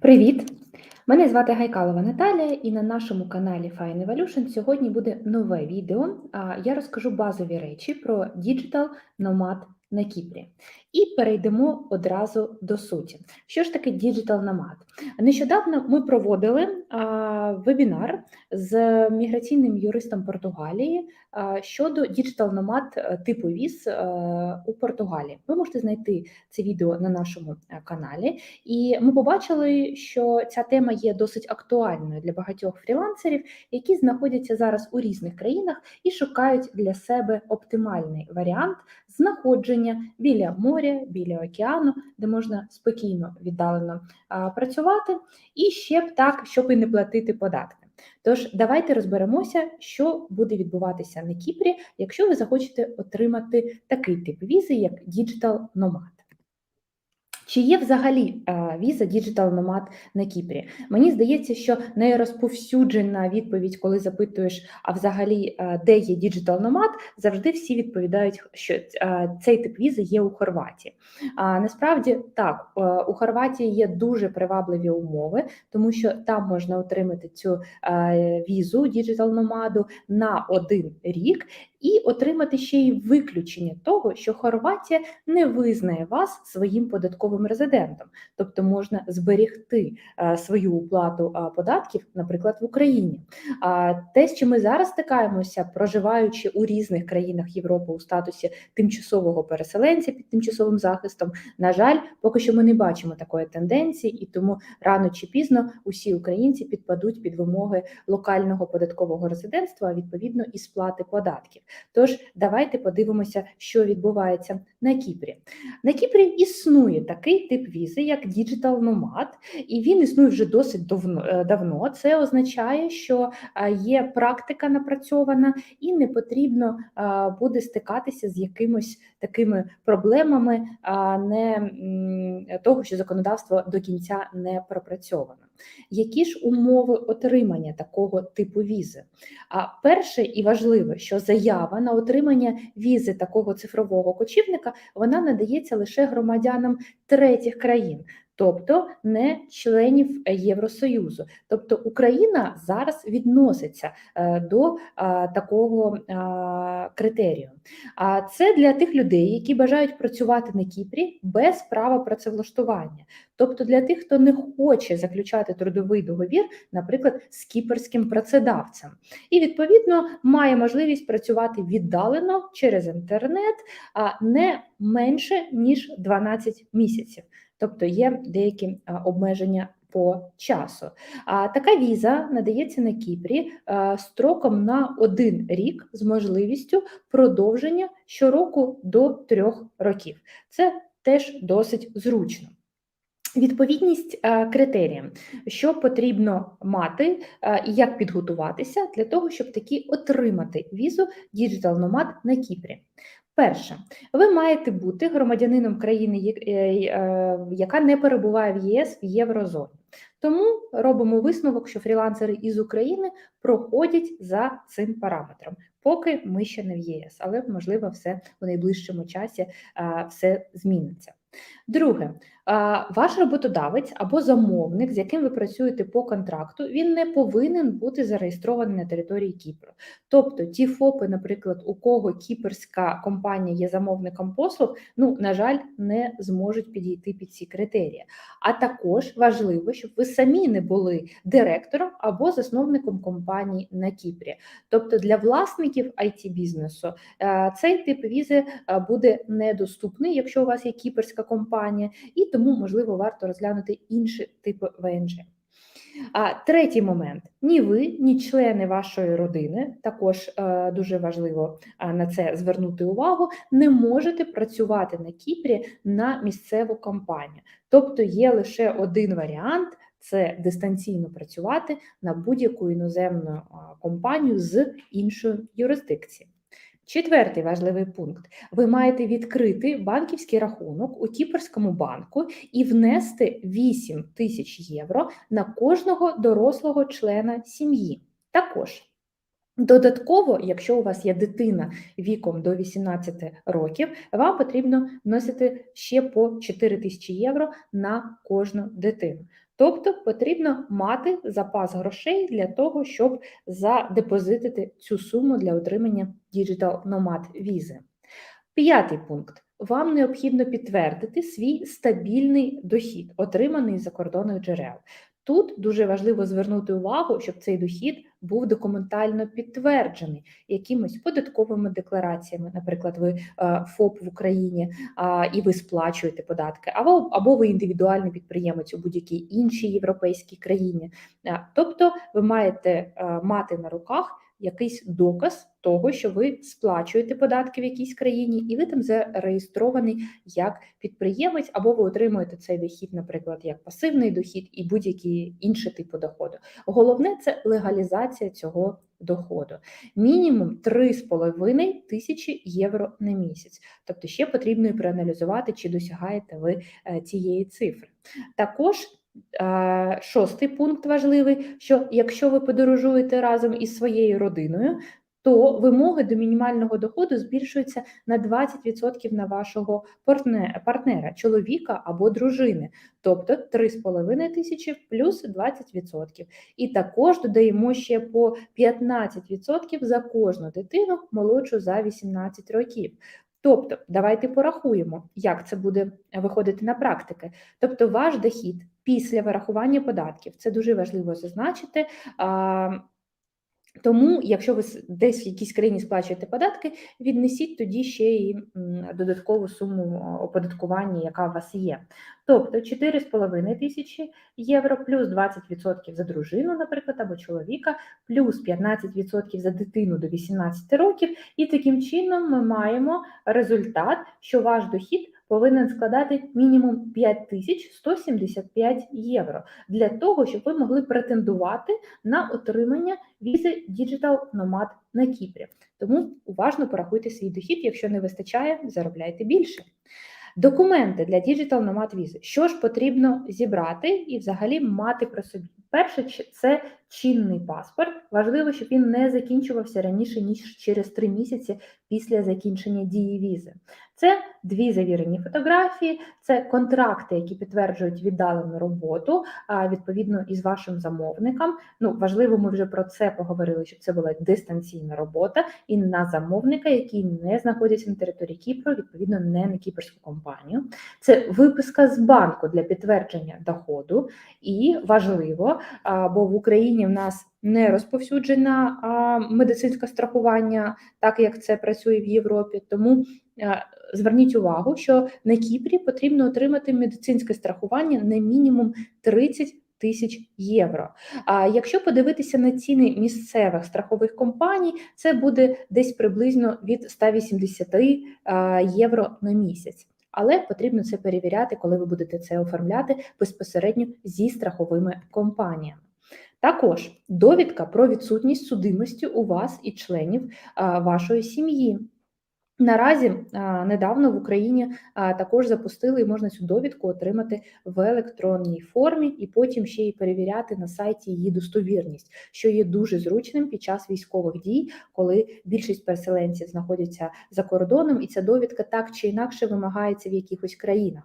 Привіт! Мене звати Гайкалова Наталія, і на нашому каналі Fine Evolution сьогодні буде нове відео. Я розкажу базові речі про Digital Nomad на Кіпрі. І перейдемо одразу до суті. Що ж таке Digital Nomad? Нещодавно ми проводили а, вебінар з міграційним юристом Португалії а, щодо Digital Nomad е, типу віз а, у Португалії. Ви можете знайти це відео на нашому е, каналі. І ми побачили, що ця тема є досить актуальною для багатьох фрілансерів, які знаходяться зараз у різних країнах і шукають для себе оптимальний варіант знаходження біля моря, біля океану, де можна спокійно віддалено працювати, і ще б так, щоб і не платити податки. Тож давайте розберемося, що буде відбуватися на Кіпрі, якщо ви захочете отримати такий тип візи, як Digital Nomad. Чи є взагалі е, віза Digital Nomad на Кіпрі? Мені здається, що найрозповсюджена відповідь, коли запитуєш, а взагалі е, де є Digital Nomad, завжди всі відповідають, що е, цей тип візи є у Хорватії. А насправді так, у Хорватії є дуже привабливі умови, тому що там можна отримати цю візу Digital Nomad на один рік і отримати ще й виключення того, що Хорватія не визнає вас своїм податковим резидентом, тобто можна зберегти е, свою уплату податків, наприклад, в Україні. А те, чим ми зараз стикаємося, проживаючи у різних країнах Європи у статусі тимчасового переселенця під тимчасовим захистом, на жаль, поки що ми не бачимо такої тенденції, і тому рано чи пізно усі українці підпадуть під вимоги локального податкового резидентства, а відповідно і сплати податків. Тож давайте подивимося, що відбувається на Кіпрі. На Кіпрі існує такий тип візи, як Digital Nomad, і він існує вже досить е, давно. Це означає, що є практика напрацьована, і не потрібно буде стикатися з якимось такими проблемами, не того, що законодавство до кінця не пропрацьовано. Які ж умови отримання такого типу візи? А перше і важливе, що заява на отримання візи такого цифрового кочівника вона надається лише громадянам третіх країн тобто не членів Євросоюзу.Тобто Україна зараз відноситься е, до такого критерію. А це для тих людей, які бажають працювати на Кіпрі без права працевлаштування. Тобто для тих, хто не хоче заключати трудовий договір, наприклад, з кіперським працедавцем, і відповідно має можливість працювати віддалено через інтернет, а не менше ніж 12 місяців тобто є деякі обмеження по часу. А така віза надається на Кіпрі строком на один рік з можливістю продовження щороку до трьох років. Це теж досить зручно. Відповідність критеріям, що потрібно мати і як підготуватися для того, щоб таки отримати візу Digital Nomad на Кіпрі. Перше, ви маєте бути громадянином країни, е, е, яка не перебуває в ЄС в Єврозоні. Тому робимо висновок, що фрілансери із України проходять за цим параметром, поки ми ще не в ЄС, але можливо, все у найближчому часі все зміниться. Друге, ваш роботодавець або замовник, з яким ви працюєте по контракту, він не повинен бути зареєстрований на території Кіпру. Тобто ті ФОПи, наприклад, у кого кіперська компанія є замовником послуг, ну, на жаль, не зможуть підійти під ці критерії. А також важливо, щоб ви самі не були директором або засновником компанії на Кіпрі. Тобто для власників it бізнесу е, цей тип візи е, буде недоступний, якщо у вас є кіперська компанія, і тому, можливо, варто розглянути інші типи ВНЖ. А третій момент: ні ви, ні члени вашої родини, також е, дуже важливо е, на це звернути увагу, не можете працювати на Кіпрі на місцеву компанію. Тобто є лише один варіант. Це дистанційно працювати на будь-яку іноземну компанію з іншої юрисдикції. Четвертий важливий пункт: ви маєте відкрити банківський рахунок у Кіперському банку і внести 8 тисяч євро на кожного дорослого члена сім'ї. Також Додатково, якщо у вас є дитина віком до 18 років, вам потрібно вносити ще по 4 тисячі євро на кожну дитину. Тобто потрібно мати запас грошей для того, щоб задепозитити цю суму для отримання Digital Nomad візи. П'ятий пункт. Вам необхідно підтвердити свій стабільний дохід, отриманий з закордонних джерел. Тут дуже важливо звернути увагу, щоб цей дохід був документально підтверджений якимись податковими деклараціями. Наприклад, ви е, ФОП в Україні і ви сплачуєте податки, або або ви індивідуальний підприємець у будь-якій іншій європейській країні. Е, тобто, ви маєте е, мати на руках якийсь доказ того, що ви сплачуєте податки в якійсь країні, і ви там зареєстрований як підприємець, або ви отримуєте цей дохід, наприклад, як пасивний дохід і будь-які інші типи доходу. Головне це легалізація цього доходу. Мінімум 3,5 тисячі євро на місяць. Тобто ще потрібно і проаналізувати, чи досягаєте ви е, цієї цифри. Також Шостий пункт важливий: що якщо ви подорожуєте разом із своєю родиною, то вимоги до мінімального доходу збільшуються на 20% на вашого партнера, чоловіка або дружини, тобто 3,5 тисячі плюс 20%. І також додаємо ще по 15% за кожну дитину молодшу за 18 років. Тобто, давайте порахуємо, як це буде виходити на практики. Тобто, ваш дохід після вирахування податків це дуже важливо зазначити. Тому, якщо ви десь в якійсь країні сплачуєте податки, віднесіть тоді ще й додаткову суму оподаткування, яка у вас є. Тобто 4,5 тисячі євро, плюс 20% за дружину, наприклад, або чоловіка, плюс 15% за дитину до 18 років, і таким чином ми маємо результат, що ваш дохід повинен складати мінімум 5175 євро для того, щоб ви могли претендувати на отримання візи Digital Nomad на Кіпрі. Тому уважно порахуйте свій дохід, якщо не вистачає, заробляйте більше. Документи для Digital Nomad візи. Що ж потрібно зібрати і взагалі мати при собі? Перше, це чинний паспорт. Важливо, щоб він не закінчувався раніше ніж через три місяці після закінчення дії візи. Це дві завірені фотографії, це контракти, які підтверджують віддалену роботу відповідно із вашим замовником. Ну важливо, ми вже про це поговорили, щоб це була дистанційна робота і на замовника, який не знаходиться на території Кіпру, відповідно, не на кіпрську компанію. Це виписка з банку для підтвердження доходу, і важливо, бо в Україні в нас не розповсюджена медицинське страхування, так як це працює в Європі. Тому зверніть увагу, що на Кіпрі потрібно отримати медицинське страхування не мінімум 30 Тисяч євро. А якщо подивитися на ціни місцевих страхових компаній, це буде десь приблизно від 180 євро на місяць. Але потрібно це перевіряти, коли ви будете це оформляти безпосередньо зі страховими компаніями. Також довідка про відсутність судимості у вас і членів вашої сім'ї. Наразі недавно в Україні також запустили і можна цю довідку отримати в електронній формі, і потім ще й перевіряти на сайті її достовірність, що є дуже зручним під час військових дій, коли більшість переселенців знаходяться за кордоном, і ця довідка так чи інакше вимагається в якихось країнах.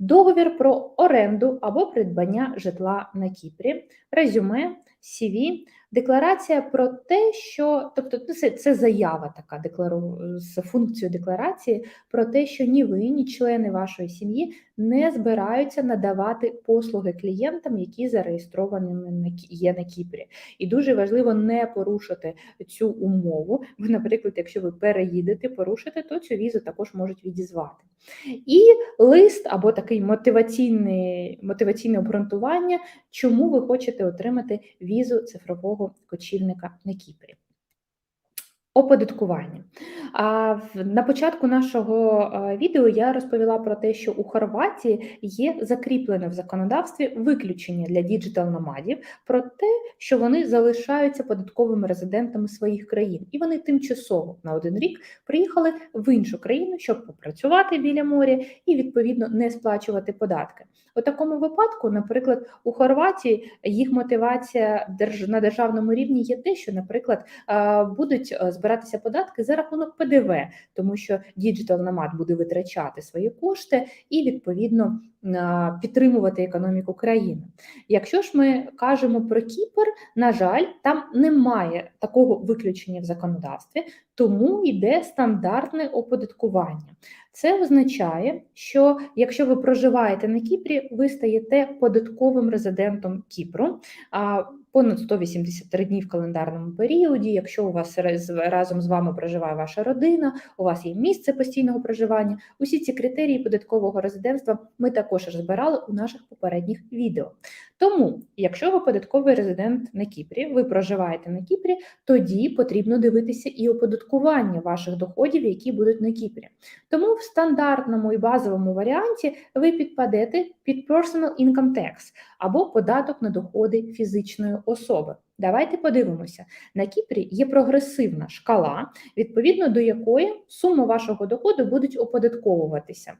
Договір про оренду або придбання житла на Кіпрі, резюме, CV, декларація про те, що тобто ну, це це заява така деклару з функцією декларації про те, що ні ви, ні члени вашої сім'ї не збираються надавати послуги клієнтам, які зареєстрованими є на Кіпрі. І дуже важливо не порушити цю умову. Ви, наприклад, якщо ви переїдете, порушите, то цю візу також можуть відізвати. І лист або такий мотиваційний, мотиваційне обґрунтування, чому ви хочете отримати візу цифрового кочівника на Кіпрі. Оподаткування. А на початку нашого відео я розповіла про те, що у Хорватії є закріплене в законодавстві виключення для діджитал-номадів про те, що вони залишаються податковими резидентами своїх країн, і вони тимчасово на один рік приїхали в іншу країну, щоб попрацювати біля моря і відповідно не сплачувати податки. У такому випадку, наприклад, у Хорватії їх мотивація на державному рівні є те, що, наприклад, будуть збирати збиратися податки за рахунок ПДВ, тому що діджитал намат буде витрачати свої кошти і відповідно підтримувати економіку країни. Якщо ж ми кажемо про Кіпр, на жаль, там немає такого виключення в законодавстві, тому йде стандартне оподаткування. Це означає, що якщо ви проживаєте на Кіпрі, ви стаєте податковим резидентом Кіпру. А понад 183 дні в календарному періоді. Якщо у вас разом з вами проживає ваша родина, у вас є місце постійного проживання. Усі ці критерії податкового резидентства ми також розбирали у наших попередніх відео. Тому, якщо ви податковий резидент на Кіпрі, ви проживаєте на Кіпрі, тоді потрібно дивитися і оподаткування ваших доходів, які будуть на Кіпрі. Тому в стандартному і базовому варіанті ви підпадете під Personal Income Tax або податок на доходи фізичної особи. Давайте подивимося. На Кіпрі є прогресивна шкала, відповідно до якої сума вашого доходу будуть оподатковуватися.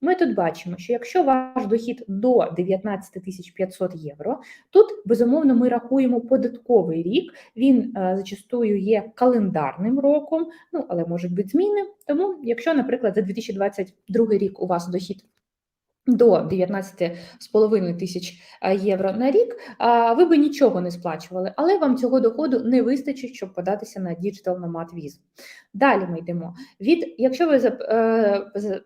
Ми тут бачимо, що якщо ваш дохід до 19 500 євро, тут безумовно ми рахуємо податковий рік. Він е, зачастую є календарним роком, ну але можуть бути зміни. Тому, якщо, наприклад, за 2022 рік у вас дохід до 19,5 тисяч е, євро на рік, ви би нічого не сплачували, але вам цього доходу не вистачить, щоб податися на Digital Nomad візу. Далі ми йдемо. Від, якщо ви е,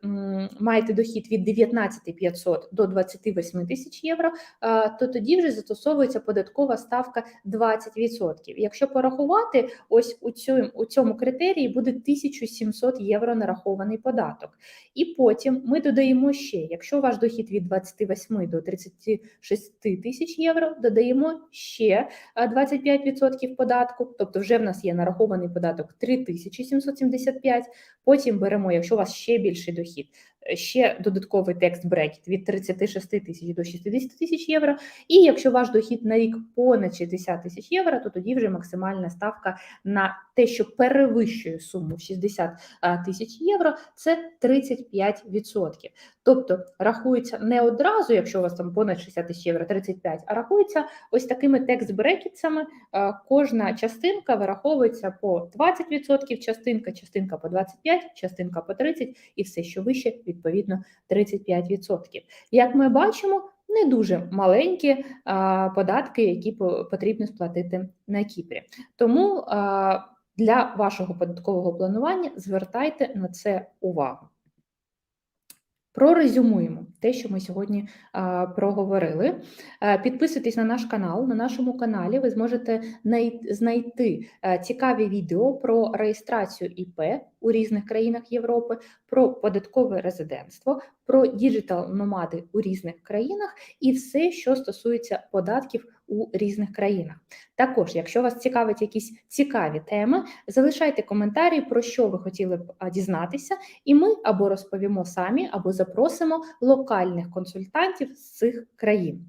маєте дохід від 19 500 до 28 тисяч євро, е, то тоді вже застосовується податкова ставка 20%. Якщо порахувати, ось у цьому, у цьому критерії буде 1700 євро нарахований податок. І потім ми додаємо ще, якщо ваш дохід від 28 до 36 тисяч євро, додаємо ще е, 25% податку, тобто вже в нас є нарахований податок 3775, потім беремо, якщо у вас ще більший дохід, е, ще додатковий текст брекет від 36 тисяч до 60 тисяч євро, і якщо ваш дохід на рік понад 60 тисяч євро, то тоді вже максимальна ставка на те, що перевищує суму 60 е, тисяч євро, це 35%. Тобто рахується не одразу, якщо у вас там понад 60 тисяч євро, 35, а рахується ось такими текст-брекетсами. Е, Кожна частинка вираховується по 20%, частинка, частинка по 25, частинка по 30 і все, що вище, відповідно 35%. Як ми бачимо, не дуже маленькі а, податки, які потрібно сплатити на Кіпрі. Тому а, для вашого податкового планування звертайте на це увагу. Прорезюмуємо те, що ми сьогодні а, проговорили. Е, Підписуйтесь на наш канал. На нашому каналі ви зможете най- знайти е, цікаві відео про реєстрацію ІП у різних країнах Європи, про податкове резидентство, про діджитал номади у різних країнах і все, що стосується податків у різних країнах. Також, якщо вас цікавить якісь цікаві теми, залишайте коментарі, про що ви хотіли б дізнатися, і ми або розповімо самі, або запросимо локальних консультантів з цих країн.